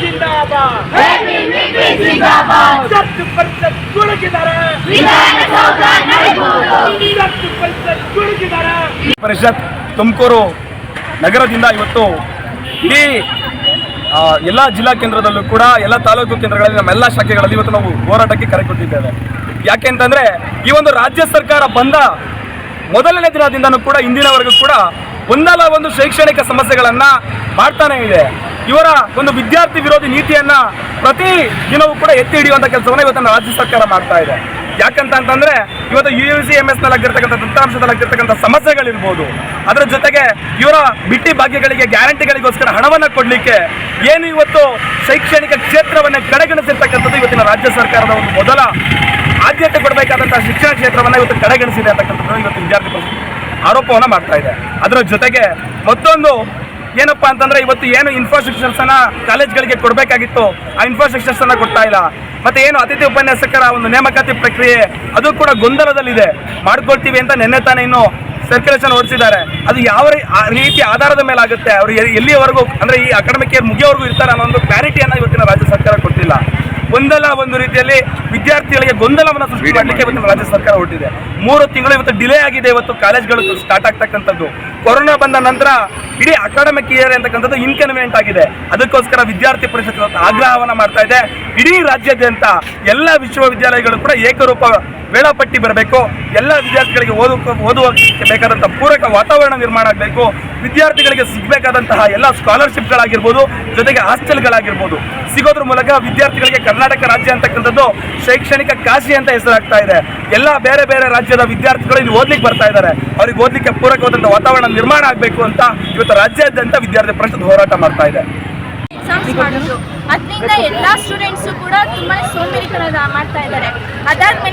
ಜಿಂದಾಬಾದ್. ಗುಡುಗಿದ್ದಾರೆ ಗುಡುಗಿದ್ದಾರೆ ಪರಿಷತ್ ತುಮಕೂರು ನಗರದಿಂದ ಇವತ್ತು ಇಡೀ ಎಲ್ಲ ಜಿಲ್ಲಾ ಕೇಂದ್ರದಲ್ಲೂ ಕೂಡ ಎಲ್ಲ ತಾಲೂಕು ಕೇಂದ್ರಗಳಲ್ಲಿ ನಮ್ಮೆಲ್ಲ ಶಾಖೆಗಳಲ್ಲಿ ಇವತ್ತು ನಾವು ಹೋರಾಟಕ್ಕೆ ಕರೆ ಕೊಟ್ಟಿದ್ದೇವೆ. ಯಾಕೆ ಅಂತಂದ್ರೆ ಈ ಒಂದು ರಾಜ್ಯ ಸರ್ಕಾರ ಬಂದ ಮೊದಲನೇ ದಿನದಿಂದನೂ ಕೂಡ ಇಂದಿನವರೆಗೂ ಕೂಡ ಒಂದಲ್ಲ ಒಂದು ಶೈಕ್ಷಣಿಕ ಸಮಸ್ಯೆಗಳನ್ನು ಮಾಡ್ತಾನೆ ಇದೆ. ಇವರ ಒಂದು ವಿದ್ಯಾರ್ಥಿ ವಿರೋಧಿ ನೀತಿಯನ್ನ ಪ್ರತಿ ದಿನವೂ ಕೂಡ ಎತ್ತಿ ಹಿಡಿಯುವಂತ ಕೆಲಸವನ್ನ ಇವತ್ತು ರಾಜ್ಯ ಸರ್ಕಾರ ಮಾಡ್ತಾ ಇದೆ. ಯಾಕಂತ ಅಂತಂದ್ರೆ, ಇವತ್ತು ಯು ಯು ಸಿ ಎಂ ಎಸ್ನಲ್ಲಿ ದತ್ತಾಂಶದಲ್ಲಿ ಆಗಿರ್ತಕ್ಕಂಥ ಸಮಸ್ಯೆಗಳಿರ್ಬೋದು. ಅದರ ಜೊತೆಗೆ ಇವರ ಬಿಟ್ಟಿ ಭಾಗ್ಯಗಳಿಗೆ ಗ್ಯಾರಂಟಿಗಳಿಗೋಸ್ಕರ ಹಣವನ್ನ ಕೊಡಲಿಕ್ಕೆ ಏನು ಇವತ್ತು ಶೈಕ್ಷಣಿಕ ಕ್ಷೇತ್ರವನ್ನ ಕಡೆಗಣಿಸಿರ್ತಕ್ಕಂಥದ್ದು ಇವತ್ತಿನ ರಾಜ್ಯ ಸರ್ಕಾರದ ಒಂದು ಮೊದಲ ಆದ್ಯತೆ ಕೊಡಬೇಕಾದಂತಹ ಶಿಕ್ಷಣ ಕ್ಷೇತ್ರವನ್ನು ಇವತ್ತು ಕಡೆಗಣಿಸಿದೆ ಅಂತಕ್ಕಂಥದ್ದು ಇವತ್ತು ವಿದ್ಯಾರ್ಥಿ ಆರೋಪವನ್ನು ಆರೋಪವನ್ನ ಮಾಡ್ತಾ ಇದೆ. ಅದರ ಜೊತೆಗೆ ಮತ್ತೊಂದು ಏನಪ್ಪಾ ಅಂತಂದ್ರೆ ಇವತ್ತು ಏನು ಇನ್ಫ್ರಾಸ್ಟ್ರಕ್ಚರ್ಸ್ ಅನ್ನ ಕಾಲೇಜ್ಗಳಿಗೆ ಕೊಡಬೇಕಾಗಿತ್ತು, ಆ ಇನ್ಫ್ರಾಸ್ಟ್ರಕ್ಚರ್ಸ್ ಅನ್ನ ಕೊಡ್ತಾ ಇಲ್ಲ. ಮತ್ತೆ ಏನು ಅತಿಥಿ ಉಪನ್ಯಾಸಕರ ಒಂದು ನೇಮಕಾತಿ ಪ್ರಕ್ರಿಯೆ, ಅದು ಕೂಡ ಗೊಂದಲದಲ್ಲಿದೆ. ಮಾಡ್ಕೊಳ್ತೀವಿ ಅಂತ ನಿನ್ನೆ ತಾನೇ ಇನ್ನು ಸರ್ಕ್ಯುಲೇಷನ್ ಹೊರಡಿಸಿದ್ದಾರೆ. ಅದು ಯಾವ ರೀತಿ ಆಧಾರದ ಮೇಲೆ ಆಗುತ್ತೆ ಅವರು ಎಲ್ಲಿಯವರೆಗೂ ಅಂದ್ರೆ ಈ ಅಕಾಡೆಮಿಕ್ ಮುಗಿಯೋವರೆಗೂ ಇರ್ತಾರೆ ಅನ್ನೋ ಒಂದು ಕ್ಲಾರಿಟಿಯನ್ನ ಇವತ್ತಿನ ರಾಜ್ಯ ಸರ್ಕಾರ ಕೊಟ್ಟಿಲ್ಲ. ಒಂದಲ್ಲ ಒಂದು ರೀತಿಯಲ್ಲಿ ವಿದ್ಯಾರ್ಥಿಗಳಿಗೆ ಗೊಂದಲವನ್ನು ಸೃಷ್ಟಿ ಮಾಡಲಿಕ್ಕೆ ಇವತ್ತು ರಾಜ್ಯ ಸರ್ಕಾರ ಹೊರಟಿದೆ. ಮೂರು ತಿಂಗಳು ಇವತ್ತು ಡಿಲೇ ಆಗಿದೆ ಇವತ್ತು ಕಾಲೇಜ್ಗಳು ಸ್ಟಾರ್ಟ್ ಆಗ್ತಕ್ಕಂಥದ್ದು. ಕೊರೋನಾ ಬಂದ ನಂತರ ಇಡೀ ಅಕಾಡೆಮಿಕ್ ಇಯರ್ ಅಂತಕ್ಕಂಥದ್ದು ಇನ್ಕನ್ವೀನಿಯಂಟ್ ಆಗಿದೆ. ಅದಕ್ಕೋಸ್ಕರ ವಿದ್ಯಾರ್ಥಿ ಪರಿಷತ್ ಇವತ್ತು ಆಗ್ರಹವನ್ನ ಮಾಡ್ತಾ ಇದೆ. ಇಡೀ ರಾಜ್ಯಾದ್ಯಂತ ಎಲ್ಲ ವಿಶ್ವವಿದ್ಯಾಲಯಗಳು ಕೂಡ ಏಕರೂಪ ವೇಳಾಪಟ್ಟಿ ಬರಬೇಕು. ಎಲ್ಲ ವಿದ್ಯಾರ್ಥಿಗಳಿಗೆ ಓದಕ್ಕೆ ಓದುವಕ್ಕೆ ಬೇಕಾದಂಥ ಪೂರಕ ವಾತಾವರಣ ನಿರ್ಮಾಣ ಆಗಬೇಕು. ವಿದ್ಯಾರ್ಥಿಗಳಿಗೆ ಸಿಗಬೇಕಾದಂತಹ ಎಲ್ಲ ಸ್ಕಾಲರ್ಶಿಪ್ಗಳಾಗಿರ್ಬೋದು, ಜೊತೆಗೆ ಹಾಸ್ಟೆಲ್ಗಳಾಗಿರ್ಬೋದು, ಸಿಗೋದ್ರ ಮೂಲಕ ವಿದ್ಯಾರ್ಥಿಗಳಿಗೆ ಕರ್ನಾಟಕ ರಾಜ್ಯ ಅಂತಕ್ಕಂಥದ್ದು ಶೈಕ್ಷಣಿಕ ಕಾಶಿ ಅಂತ ಹೆಸರಾಗ್ತಾ ಇದೆ. ಎಲ್ಲ ಬೇರೆ ಬೇರೆ ರಾಜ್ಯದ ವಿದ್ಯಾರ್ಥಿಗಳು ಇಲ್ಲಿ ಓದ್ಲಿಕ್ಕೆ ಬರ್ತಾ ಇದ್ದಾರೆ. ಅವ್ರಿಗೆ ಓದ್ಲಿಕ್ಕೆ ಪೂರಕವಾದಂಥ ವಾತಾವರಣ ನಿರ್ಮಾಣ ಆಗಬೇಕು ಅಂತ ಇವತ್ತು ರಾಜ್ಯಾದ್ಯಂತ ವಿದ್ಯಾರ್ಥಿ ಪರಿಷತ್ ಹೋರಾಟ ಮಾಡ್ತಾ ಇದೆ. ಅದರಿಂದ ಎಲ್ಲಾ ಸ್ಟೂಡೆಂಟ್ಸ್ ಕೂಡ ತುಂಬಾ ಸೋಂಬೇರಿತನ ಮಾಡ್ತಾ ಇದ್ದಾರೆ. ಅದಾದ್ಮೇಲೆ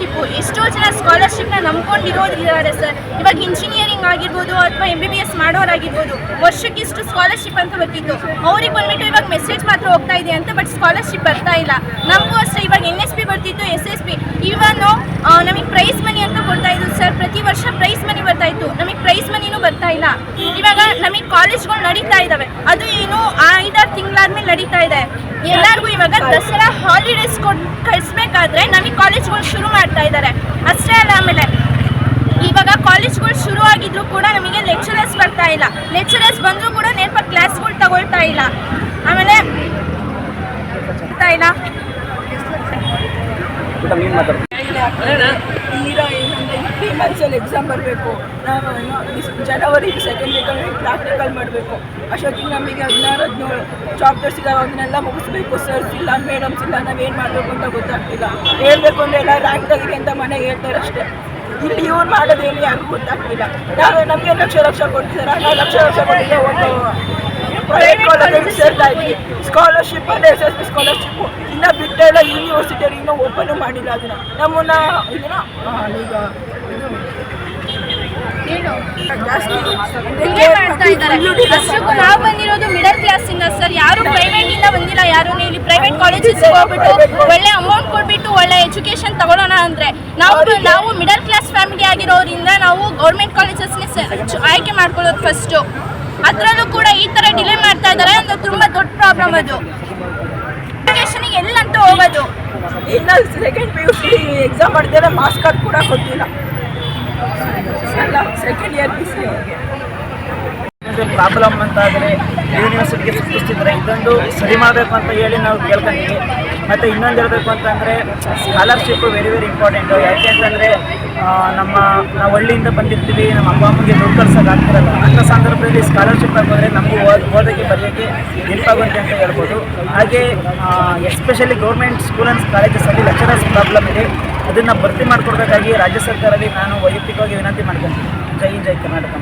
ಸ್ಕಾಲರ್ಶಿಪ್ಪು ಎಷ್ಟೋ ಜನ ಸ್ಕಾಲರ್ಶಿಪ್ನ ನಂಬ್ಕೊಂಡಿರೋದಿದ್ದಾರೆ ಸರ್. ಇವಾಗ ಇಂಜಿನಿಯರಿಂಗ್ ಆಗಿರ್ಬೋದು ಅಥವಾ ಎಂ ಬಿ ಬಿ ಎಸ್ ಮಾಡೋರಾಗಿರ್ಬೋದು, ವರ್ಷಕ್ಕೆ ಇಷ್ಟು ಸ್ಕಾಲರ್ಶಿಪ್ ಅಂತ ಬರ್ತಿತ್ತು ಅವ್ರಿಗೆ ಬಂದ್ಬಿಟ್ಟು ಇವಾಗ ಮೆಸೇಜ್ ಮಾತ್ರ ಹೋಗ್ತಾ ಇದೆ ಅಂತ ಬಟ್ ಸ್ಕಾಲರ್ಶಿಪ್ ಬರ್ತಾ ಇಲ್ಲ. ನಮಗೂ ಅಷ್ಟೇ ಇವಾಗ ಎನ್ ಎಸ್ ಪಿ ಬರ್ತಿತ್ತು ಎಸ್ ಎಸ್ ಪಿ ಇವನು ನಮಗೆ ಪ್ರೈಸ್ ಮನಿ ಅಂತ ಕೊಡ್ತಾ ಇದ್ರು ಸರ್ ಪ್ರತಿ ವರ್ಷ ಪ್ರೈಸ್ ಮನಿ ಬರ್ತಾ ಇತ್ತು ನಮಗೆ ಪ್ರೈಸ್ ಮನಿನೂ ಬರ್ತಾ ಇಲ್ಲ ಇವಾಗ ನಮಗೆ ಕಾಲೇಜ್ಗಳು ನಡೀತಾ ಇದ್ದಾವೆ ಅದು ಏನು ಐದಾರು ತಿಂಗಳಾದ್ಮೇಲೆ ನಡೀತಾ ಇದೆ. ಎಲ್ಲರಿಗೂ ಇವಾಗ ದಸರಾ ಹಾಲಿಡೇಸ್ ಕೊಟ್ಟು ಕಳಿಸ್ಬೇಕಾದ್ರೆ ನಮಗೆ ಕಾಲೇಜ್ಗಳು ಶುರು ಮಾಡ್ತಾ ಇದ್ದಾರೆ ಅಷ್ಟೇ ಅಲ್ಲ ಆಮೇಲೆ ಇವಾಗ ಕಾಲೇಜ್ಗಳು ಶುರು ಆಗಿದ್ರು ಕೂಡ ನಮಗೆ ಲೆಕ್ಚರರ್ಸ್ ಬರ್ತಾ ಇಲ್ಲ. ಲೆಕ್ಚರರ್ಸ್ ಬಂದರೂ ಕೂಡ ನೇಪ ಕ್ಲಾಸ್ಗಳು ತಗೊಳ್ತಾ ಇಲ್ಲ. ಆಮೇಲೆ ಇಲ್ಲ. ಮಂತ್ಸಲ್ಲಿ ಎಕ್ಸಾಮ್ ಬರಬೇಕು. ನಾವು ಏನೋ ಜನವರಿ ಸೆಕೆಂಡ್ ವೀಕಲ್ಲಿ ಪ್ರಾಕ್ಟಿಕಲ್ ಮಾಡಬೇಕು. ಅಷ್ಟೊತ್ತಿಗೆ ನಮಗೆ ಹದಿನಾರು ಹದಿನೇಳು ಚಾಪ್ಟರ್ಸ್ ಇದಾವೆ, ಅದನ್ನೆಲ್ಲ ಮುಗಿಸ್ಬೇಕು. ಸರ್ಸ್ ಇಲ್ಲ ಮೇಡಮ್ಸ್ ಇಲ್ಲ ನಾವೇನು ಮಾಡಬೇಕು ಅಂತ ಗೊತ್ತಾಗ್ತಿಲ್ಲ. ಹೇಳಬೇಕು ಅಂದರೆ ಎಲ್ಲ ರ್ಯಾಂಕ್ ತೆಗಿದೆ ಅಂತ ಮನೆ ಹೇಳ್ತಾರೆ ಅಷ್ಟೇ. ಇಲ್ಲಿ ಇವ್ರು ಮಾಡೋದೇನು ಯಾರಿಗೂ ಗೊತ್ತಾಗ್ತಿಲ್ಲ. ನಾವು ನಮಗೆ ಲಕ್ಷ ಲಕ್ಷ ಕೊಡ್ತಿದ್ದಾರೆ ನಾವು ಲಕ್ಷ ಲಕ್ಷ ಕೊಟ್ಟಿದ್ದೆ ಒಂದು ಪ್ರೈವೇಟ್ ಕಾಲೇಜಲ್ಲಿ ಸೇರ್ತಾ ಇದ್ವಿ ಸ್ಕಾಲರ್ಶಿಪ್ ಅಂದರೆ ಎಸ್ ಎಸ್ ಪಿ ಸ್ಕಾಲರ್ಶಿಪ್ಪು ಇನ್ನು ಬಿಟ್ಟೆಲ್ಲ ಯೂನಿವರ್ಸಿಟಿಯಲ್ಲಿ ಇನ್ನೂ ಓಪನ್ ಮಾಡಿಲ್ಲ ಅದನ್ನು. ನಮ್ಮನ್ನು ಇದನ್ನು ಈಗ ಏನು ಜಾಸ್ತಿ ಡಿಲೇ ಮಾಡ್ತಾ ಇದ್ದಾರೆ ಅಷ್ಟಕ್ಕೂ ನಾವು ಬಂದಿರೋದು ಮಿಡಲ್ ಕ್ಲಾಸ್ ಇಂದ ಸರ್. ಯಾರು ಪ್ರೈವೇಟ್ ಇಂದ ಬಂದಿಲ್ಲ ಯಾರು ಇಲ್ಲಿ ಪ್ರೈವೇಟ್ ಕಾಲೇಜಸ್ ಹೋಗ್ಬಿಟ್ಟು ಒಳ್ಳೆ ಅಮೌಂಟ್ ಕೊಟ್ಬಿಟ್ಟು ಒಳ್ಳೆ ಎಜುಕೇಶನ್ ತಗೊಳ್ಳೋಣ ಅಂದ್ರೆ ನಾವು ನಾವು ಮಿಡಲ್ ಕ್ಲಾಸ್ ಫ್ಯಾಮಿಲಿ ಆಗಿರೋದ್ರಿಂದ ನಾವು ಗೌರ್ಮೆಂಟ್ ಕಾಲೇಜಸ್ನೇ ಆಯ್ಕೆ ಮಾಡ್ಕೊಳ್ಳೋದು ಫಸ್ಟ್ ಅದರಲ್ಲೂ ಕೂಡ ಈ ತರ ಡಿಲೇ ಮಾಡ್ತಾ ಇದ್ದಾರೆ ಅಂದ್ರೆ ತುಂಬಾ ದೊಡ್ಡ ಪ್ರಾಬ್ಲಮ್ ಅದು. ಎಜುಕೇಶನ್ ಎಲ್ಲಂತ ಹೋಗೋದು. ಇನ್ನು second P U C exam ಮಾಡಿದ್ರೆ ಮಾಸ್ಕ್ ಕೂಡ ಕೊಟ್ಟಿಲ್ಲ ಅಲ್ಲ second year P C problem ಅಂತ ಆದರೆ ಯೂನಿವರ್ಸಿಟಿಗೆ ಸೃಷ್ಟಿಸಿದ್ರೆ ಇದೊಂದು ಸರಿ ಮಾಡಬೇಕು ಅಂತ ಹೇಳಿ ನಾವು ಕೇಳ್ಕೊಂತೀವಿ. ಮತ್ತು ಇನ್ನೊಂದು ಹೇಳಬೇಕು ಅಂತಂದರೆ ಸ್ಕಾಲರ್ಶಿಪ್ಪು ವೆರಿ ವೆರಿ ಇಂಪಾರ್ಟೆಂಟು ಯಾಕೆ ಅಂತಂದರೆ ನಮ್ಮ, ನಾವು ಹಳ್ಳಿಯಿಂದ ಬಂದಿರ್ತೀವಿ, ನಮ್ಮ ಅಪ್ಪ ಅಮ್ಮಗೆ ದುಡ್ಡು ಕಳ್ಸೋಕ್ಕಾಗ್ತಿರಲ್ಲ ಅಂಥ ಸಂದರ್ಭದಲ್ಲಿ ಸ್ಕಾಲರ್ಶಿಪ್ ಹಾಕಿದ್ರೆ ನಮಗೂ ಓದ್, ಓದೋಕ್ಕೆ ಬರೆಯೋಕ್ಕೆ ಹೆಲ್ಪಾಗುತ್ತೆ ಅಂತ ಹೇಳ್ಬೋದು. ಹಾಗೆ ಎಸ್ಪೆಷಲಿ ಗೌರ್ಮೆಂಟ್ ಸ್ಕೂಲ್ ಆ್ಯಂಡ್ ಕಾಲೇಜಸಲ್ಲಿ ಲೆಕ್ಚರರ್ಸ್ ಪ್ರಾಬ್ಲಮ್ ಇದೆ. ಅದನ್ನು ಭರ್ತಿ ಮಾಡಿಕೊಡ್ಬೇಕಾಗಿ ರಾಜ್ಯ ಸರ್ಕಾರದಲ್ಲಿ ನಾನು ವೈಯಕ್ತಿಕವಾಗಿ ವಿನಂತಿ ಮಾಡ್ಕೊತೀನಿ ಜೈ ಜೈ ಕರ್ನಾಟಕ.